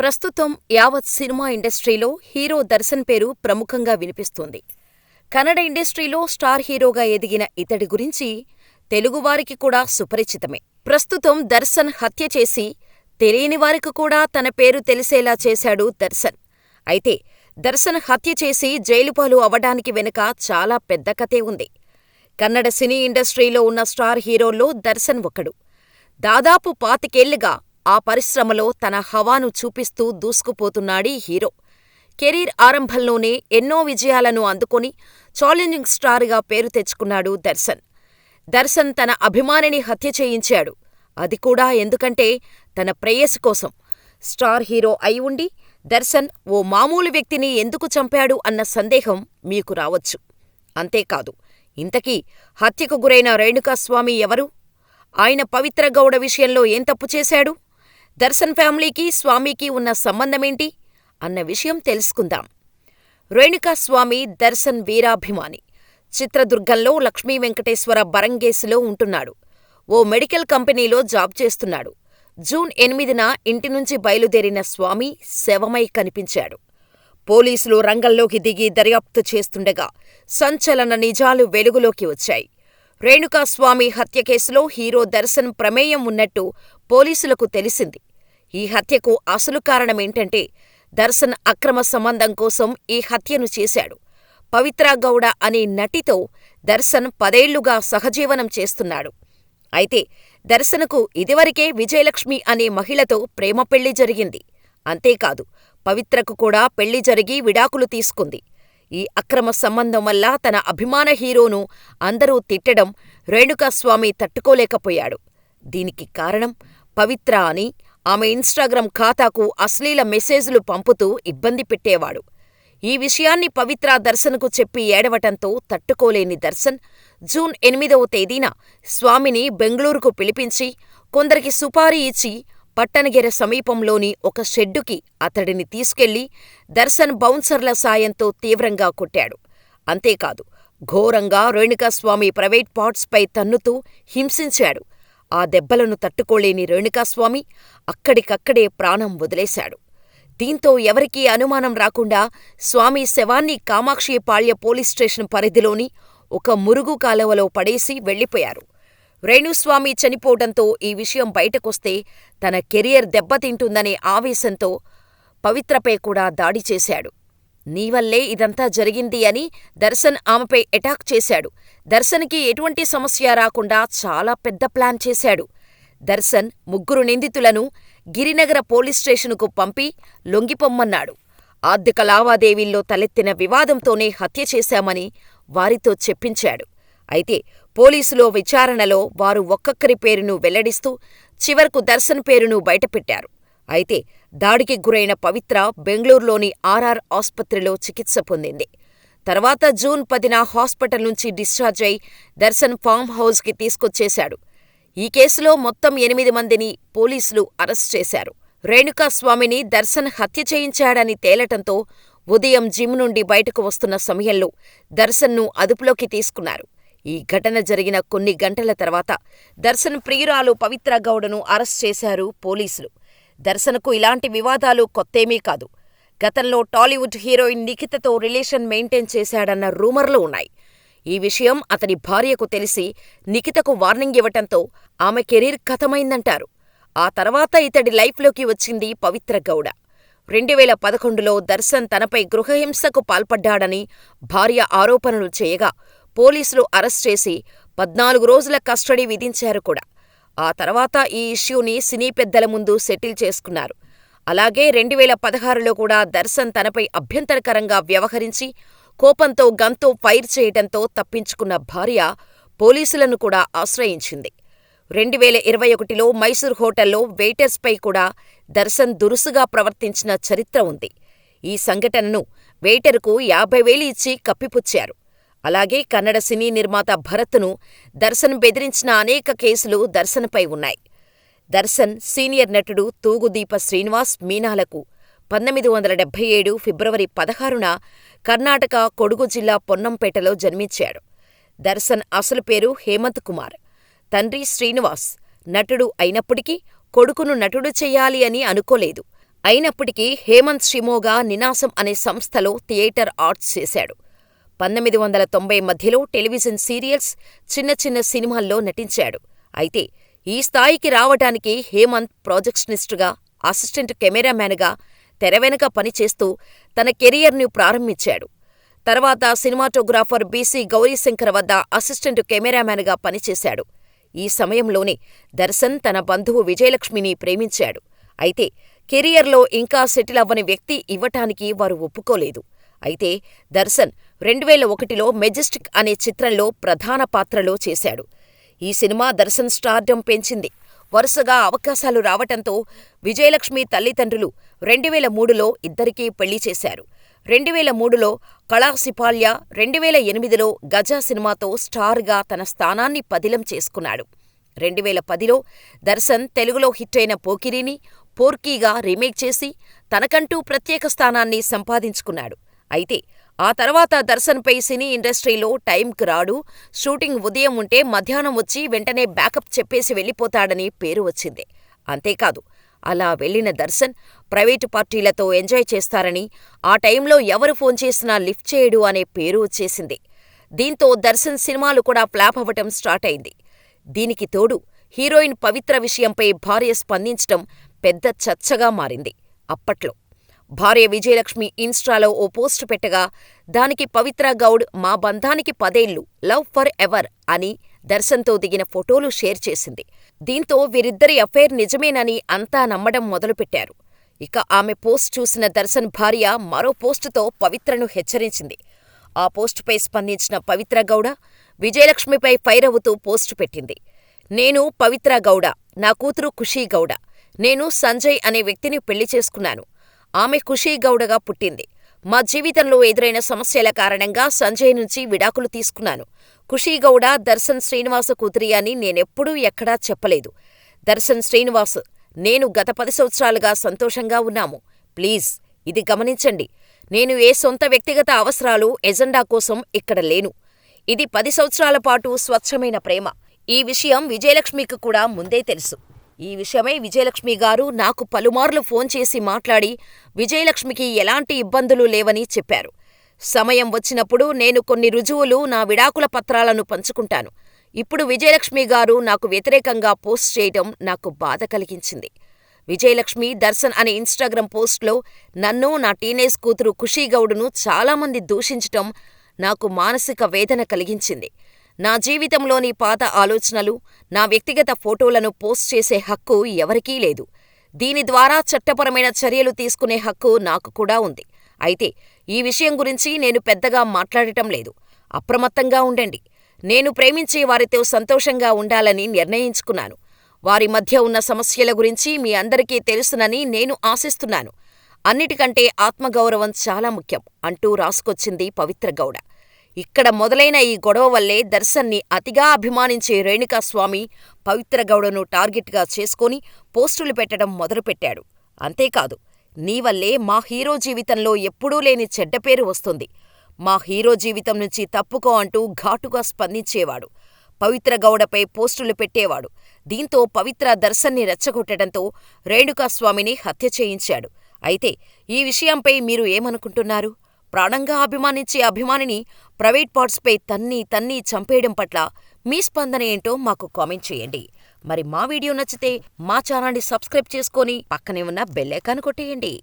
ప్రస్తుతం యావత్ సినిమా ఇండస్ట్రీలో హీరో దర్శన్ పేరు ప్రముఖంగా వినిపిస్తోంది. కన్నడ ఇండస్ట్రీలో స్టార్ హీరోగా ఎదిగిన ఇతడి గురించి తెలుగువారికి కూడా సుపరిచితమే. ప్రస్తుతం దర్శన్ హత్య చేసి తెలియని వారికి కూడా తన పేరు తెలిసేలా చేశాడు దర్శన్. అయితే దర్శన్ హత్య చేసి జైలుపాలు అవ్వడానికి వెనుక చాలా పెద్ద కథే ఉంది. కన్నడ సినీ ఇండస్ట్రీలో ఉన్న స్టార్ హీరోల్లో దర్శన్ ఒకడు. దాదాపు పాతికేళ్ళుగా ఆ పరిశ్రమలో తన హవాను చూపిస్తూ దూసుకుపోతున్నాడీ హీరో. కెరీర్ ఆరంభంలోనే ఎన్నో విజయాలను అందుకొని ఛాలెంజింగ్ స్టార్గా పేరు తెచ్చుకున్నాడు దర్శన్. దర్శన్ తన అభిమానిని హత్య చేయించాడు. అది కూడా ఎందుకంటే తన ప్రేయసి కోసం. స్టార్ హీరో అయి ఉండి దర్శన్ ఓ మామూలు వ్యక్తిని ఎందుకు చంపాడు అన్న సందేహం మీకు రావచ్చు. అంతేకాదు ఇంతకీ హత్యకు గురైన రేణుకాస్వామి ఎవరు? ఆయన పవిత్ర గౌడ విషయంలో ఏం తప్పు చేశాడు? దర్శన్ ఫ్యామిలీకి, స్వామికి ఉన్న సంబంధమేంటి? అన్న విషయం తెలుసుకుందాం. రేణుకాస్వామి దర్శన్ వీరాభిమాని. చిత్రదుర్గంలో లక్ష్మీ వెంకటేశ్వర బరంగేసులో ఉంటున్నాడు. ఓ మెడికల్ కంపెనీలో జాబ్ చేస్తున్నాడు. జూన్ ఎనిమిదిన ఇంటినుంచి బయలుదేరిన స్వామి శవమై కనిపించాడు. పోలీసులు రంగంలోకి దిగి దర్యాప్తు చేస్తుండగా సంచలన నిజాలు వెలుగులోకి వచ్చాయి. రేణుకాస్వామి హత్య కేసులో హీరో దర్శన్ ప్రమేయం ఉన్నట్టు పోలీసులకు తెలిసింది. ఈ హత్యకు అసలు కారణమేంటంటే దర్శన్ అక్రమ సంబంధం కోసం ఈ హత్యను చేశాడు. పవిత్రా గౌడ అనే నటితో దర్శన్ పదేళ్ళుగా సహజీవనం చేస్తున్నాడు. అయితే దర్శన్కు ఇదివరకే విజయలక్ష్మి అనే మహిళతో ప్రేమ పెళ్ళి జరిగింది. అంతేకాదు పవిత్రకు కూడా పెళ్ళి జరిగి విడాకులు తీసుకుంది. ఈ అక్రమ సంబంధం వల్ల తన అభిమాన హీరోను అందరూ తిట్టడం రేణుకాస్వామి తట్టుకోలేకపోయాడు. దీనికి కారణం పవిత్ర అని ఆమె ఇన్స్టాగ్రామ్ ఖాతాకు అశ్లీల మెసేజ్లు పంపుతూ ఇబ్బంది పెట్టేవాడు. ఈ విషయాన్ని పవిత్ర దర్శన్కు చెప్పి ఏడవటంతో తట్టుకోలేని దర్శన్ జూన్ ఎనిమిదవ తేదీన స్వామిని బెంగళూరుకు పిలిపించి కొందరికి సుపారీ ఇచ్చి పట్టణగెర సమీపంలోని ఒక షెడ్డుకి అతడిని తీసుకెళ్ళి దర్శన్ బౌన్సర్ల సాయంతో తీవ్రంగా కొట్టాడు. అంతేకాదు ఘోరంగా రేణుకాస్వామి ప్రైవేట్ పార్ట్స్పై తన్నుతూ హింసించాడు. ఆ దెబ్బలను తట్టుకోలేని రేణుకాస్వామి అక్కడికక్కడే ప్రాణం వదిలేశాడు. దీంతో ఎవరికీ అనుమానం రాకుండా స్వామి శవాన్ని కామాక్షిపాళ్య పోలీస్ స్టేషన్ పరిధిలోని ఒక మురుగు కాలువలో పడేసి వెళ్ళిపోయారు. రేణుస్వామి చనిపోవడంతో ఈ విషయం బయటకొస్తే తన కెరీర్ దెబ్బతింటుందనే ఆవేశంతో పవిత్రపై కూడా దాడి చేశాడు. నీవల్లే ఇదంతా జరిగింది అని దర్శన్ ఆమెపై ఎటాక్ చేశాడు. దర్శన్కి ఎటువంటి సమస్య రాకుండా చాలా పెద్ద ప్లాన్ చేశాడు. దర్శన్ ముగ్గురు నిందితులను గిరినగర పోలీస్ స్టేషనుకు పంపి లొంగిపొమ్మన్నాడు. ఆర్థిక లావాదేవీల్లో తలెత్తిన వివాదంతోనే హత్య చేశామని వారితో చెప్పించాడు. అయితే పోలీసులో విచారణలో వారు ఒక్కొక్కరి పేరును వెల్లడిస్తూ చివరకు దర్శన్ పేరును బయటపెట్టారు. అయితే దాడికి గురైన పవిత్ర బెంగళూరులోని ఆర్ఆర్ ఆస్పత్రిలో చికిత్స పొందింది. తర్వాత జూన్ పదిన హాస్పిటల్ నుంచి డిశ్చార్జ్ అయి దర్శన్ ఫామ్ హౌస్కి తీసుకొచ్చేశాడు. ఈ కేసులో మొత్తం ఎనిమిది మందిని పోలీసులు అరెస్ట్ చేశారు. రేణుకాస్వామిని దర్శన్ హత్య చేయించాడని తేలటంతో ఉదయం జిమ్ నుండి బయటకు వస్తున్న సమయంలో దర్శన్ను అదుపులోకి తీసుకున్నారు. ఈ ఘటన జరిగిన కొన్ని గంటల తర్వాత దర్శన్ ప్రియురాలు పవిత్ర గౌడను అరెస్ట్ చేశారు పోలీసులు. దర్శన్కు ఇలాంటి వివాదాలు కొత్తేమీ కాదు. గతంలో టాలీవుడ్ హీరోయిన్ నిఖితతో రిలేషన్ మెయింటైన్ చేశాడన్న రూమర్లు ఉన్నాయి. ఈ విషయం అతని భార్యకు తెలిసి నిఖితకు వార్నింగ్ ఇవ్వటంతో ఆమె కెరీర్ కథమైందంటారు ఆ తర్వాత ఇతడి లైఫ్లోకి వచ్చింది పవిత్ర గౌడ. రెండువేల పదకొండులో దర్శన్ తనపై గృహహింసకు పాల్పడ్డాడని భార్య ఆరోపణలు చేయగా పోలీసులు అరెస్ట్ చేసి పద్నాలుగు రోజుల కస్టడీ విధించారు కూడా. ఆ తర్వాత ఈ ఇష్యూని సినీ పెద్దల ముందు సెటిల్ చేసుకున్నారు. అలాగే రెండువేల పదహారులో కూడా దర్శన్ తనపై అభ్యంతరకరంగా వ్యవహరించి కోపంతో గన్తో ఫైర్ చేయటంతో తప్పించుకున్న భార్య పోలీసులను కూడా ఆశ్రయించింది. రెండువేల ఇరవై ఒకటిలో మైసూర్ హోటల్లో వెయిటర్స్పై కూడా దర్శన్ దురుసుగా ప్రవర్తించిన చరిత్ర ఉంది. ఈ సంఘటనను వెయిటరుకు యాభై వేలు ఇచ్చి కప్పిపుచ్చారు. అలాగే కన్నడ సినీ నిర్మాత భరత్ను దర్శన్ బెదిరించిన అనేక కేసులు దర్శన్పై ఉన్నాయి. దర్శన్ సీనియర్ నటుడు తూగుదీప శ్రీనివాస్ మీనాలకు పంతొమ్మిది వందల డెబ్బై ఏడు ఫిబ్రవరి పదహారున కర్ణాటక కొడుగు జిల్లా పొన్నంపేటలో జన్మించాడు. దర్శన్ అసలు పేరు హేమంత్ కుమార్. తండ్రి శ్రీనివాస్ నటుడు అయినప్పటికీ కొడుకును నటుడు చెయ్యాలి అని అనుకోలేదు. అయినప్పటికీ హేమంత్ షిమోగా నినాసం అనే సంస్థలో థియేటర్ ఆర్ట్స్ చేశాడు. పంతొమ్మిది వందల తొంభై మధ్యలో టెలివిజన్ సీరియల్స్, చిన్న చిన్న సినిమాల్లో నటించాడు. అయితే ఈ స్థాయికి రావటానికి హేమంత్ ప్రాజెక్షనిస్టుగా, అసిస్టెంట్ కెమెరామ్యాన్గా తెరవెనుక పనిచేస్తూ తన కెరియర్ను ప్రారంభించాడు. తర్వాత సినిమాటోగ్రాఫర్ బి.సి. గౌరీశంకర్ వద్ద అసిస్టెంట్ కెమెరామ్యాన్గా పనిచేశాడు. ఈ సమయంలోనే దర్శన్ తన బంధువు విజయలక్ష్మిని ప్రేమించాడు. అయితే కెరియర్లో ఇంకా సెటిల్ అవ్వని వ్యక్తి ఇవ్వటానికి వారు ఒప్పుకోలేదు. అయితే దర్శన్ రెండువేల ఒకటిలో మెజెస్టిక్ అనే చిత్రంలో ప్రధాన పాత్రలో చేశాడు. ఈ సినిమా దర్శన్ స్టార్డమ్ పెంచింది. వరుసగా అవకాశాలు రావటంతో విజయలక్ష్మి తల్లిదండ్రులు రెండువేల మూడులో ఇద్దరికీ పెళ్ళి చేశారు. రెండువేల మూడులో కళాసిపాల్య, రెండువేల ఎనిమిదిలో గజా సినిమాతో స్టార్గా తన స్థానాన్ని పదిలం చేసుకున్నాడు. రెండువేల పదిలో దర్శన్ తెలుగులో హిట్టైన పోకిరిని పోర్కీగా రీమేక్ చేసి తనకంటూ ప్రత్యేక స్థానాన్ని సంపాదించుకున్నాడు. అయితే ఆ తర్వాత దర్శన్పై సినీ ఇండస్ట్రీలో టైంకి రాడు, షూటింగ్ ఉదయం ఉంటే మధ్యాహ్నం వచ్చి వెంటనే బ్యాకప్ చెప్పేసి వెళ్ళిపోతాడని పేరు వచ్చింది. అంతేకాదు అలా వెళ్ళిన దర్శన్ ప్రైవేటు పార్టీలతో ఎంజాయ్ చేస్తారని, ఆ టైంలో ఎవరు ఫోన్ చేసినా లిఫ్ట్ చేయడు అనే పేరు వచ్చేసింది. దీంతో దర్శన్ సినిమాలు కూడా ఫ్లాప్ అవ్వటం స్టార్ట్ అయింది. దీనికి తోడు హీరోయిన్ పవిత్ర విషయంపై భార్య స్పందించటం పెద్ద చర్చగా మారింది. అప్పట్లో భార్య విజయలక్ష్మి ఇన్స్టాలో ఓ పోస్టు పెట్టగా దానికి పవిత్ర గౌడ్ మా బంధానికి పదేళ్ళు, లవ్ ఫర్ ఎవర్ అని దర్శన్తో దిగిన ఫోటోలు షేర్ చేసింది. దీంతో వీరిద్దరి అఫైర్ నిజమేనని అంతా నమ్మడం మొదలుపెట్టారు. ఇక ఆమె పోస్ట్ చూసిన దర్శన్ భార్య మరో పోస్టుతో పవిత్రను హెచ్చరించింది. ఆ పోస్టుపై స్పందించిన పవిత్ర గౌడ విజయలక్ష్మిపై ఫైర్ అవుతూ పోస్టు పెట్టింది. నేను పవిత్ర గౌడ, నా కూతురు ఖుషీ గౌడ. నేను సంజయ్ అనే వ్యక్తిని పెళ్ళి చేసుకున్నాను. ఆమె ఖుషీ గౌడగా పుట్టింది. మా జీవితంలో ఎదురైన సమస్యల కారణంగా సంజయ్ నుంచి విడాకులు తీసుకున్నాను. ఖుషీ గౌడ దర్శన్ శ్రీనివాస కూతురి అని నేనెప్పుడూ ఎక్కడా చెప్పలేదు. దర్శన్ శ్రీనివాస్, నేను గత పది సంవత్సరాలుగా సంతోషంగా ఉన్నాము. ప్లీజ్ ఇది గమనించండి. నేను ఏ సొంత వ్యక్తిగత అవసరాలు, ఎజెండా కోసం ఇక్కడ లేను. ఇది పది సంవత్సరాల పాటు స్వచ్ఛమైన ప్రేమ. ఈ విషయం విజయలక్ష్మికి కూడా ముందే తెలుసు. ఈ విషయమై విజయలక్ష్మి గారు నాకు పలుమార్లు ఫోన్ చేసి మాట్లాడి విజయలక్ష్మికి ఎలాంటి ఇబ్బందులు లేవని చెప్పారు. సమయం వచ్చినప్పుడు నేను కొన్ని రుజువులు, నా విడాకుల పత్రాలను పంచుకుంటాను. ఇప్పుడు విజయలక్ష్మి గారు నాకు వ్యతిరేకంగా పోస్ట్ చేయటం నాకు బాధ కలిగించింది. విజయలక్ష్మి, దర్శన్ అనే ఇన్స్టాగ్రామ్ పోస్ట్లో నన్ను, నా టీనేజ్ కూతురు ఖుషీగౌడును చాలామంది దూషించటం నాకు మానసిక వేదన కలిగించింది. నా జీవితంలోని పాత ఆలోచనలు, నా వ్యక్తిగత ఫోటోలను పోస్ట్ చేసే హక్కు ఎవరికీ లేదు. దీని ద్వారా చట్టపరమైన చర్యలు తీసుకునే హక్కు నాకు కూడా ఉంది. అయితే ఈ విషయం గురించి నేను పెద్దగా మాట్లాడటం లేదు. అప్రమత్తంగా ఉండండి. నేను ప్రేమించే వారితో సంతోషంగా ఉండాలని నిర్ణయించుకున్నాను. వారి మధ్య ఉన్న సమస్యల గురించి మీ అందరికీ తెలుసునని నేను ఆశిస్తున్నాను. అన్నిటికంటే ఆత్మగౌరవం చాలా ముఖ్యం అంటూ రాసుకొచ్చింది పవిత్ర గౌడ. ఇక్కడ మొదలైన ఈ గొడవ వల్లే దర్శన్ని అతిగా అభిమానించే రేణుకాస్వామి పవిత్ర గౌడను టార్గెట్గా చేసుకొని పోస్టులు పెట్టడం మొదలుపెట్టాడు. అంతేకాదు నీ వల్లే మా హీరో జీవితంలో ఎప్పుడూ లేని చెడ్డ పేరు వస్తుంది. మా హీరో జీవితం నుంచి తప్పుకో అంటూ ఘాటుగా స్పందించేవాడు. పవిత్ర గౌడపై పోస్టులు పెట్టేవాడు. దీంతో పవిత్ర దర్శన్ని రెచ్చగొట్టడంతో రేణుకాస్వామిని హత్య చేయించాడు. అయితే ఈ విషయంపై మీరు ఏమనుకుంటున్నారు? ప్రాణంగా అభిమానించే అభిమానిని ప్రైవేట్ పార్ట్స్పై తన్ని తన్ని చంపేయడం పట్ల మీ స్పందన ఏంటో మాకు కామెంట్ చేయండి. మరి మా వీడియో నచ్చితే మా ఛానల్ని సబ్స్క్రైబ్ చేసుకొని పక్కనే ఉన్న బెల్ ఐకాన్ కొట్టేయండి.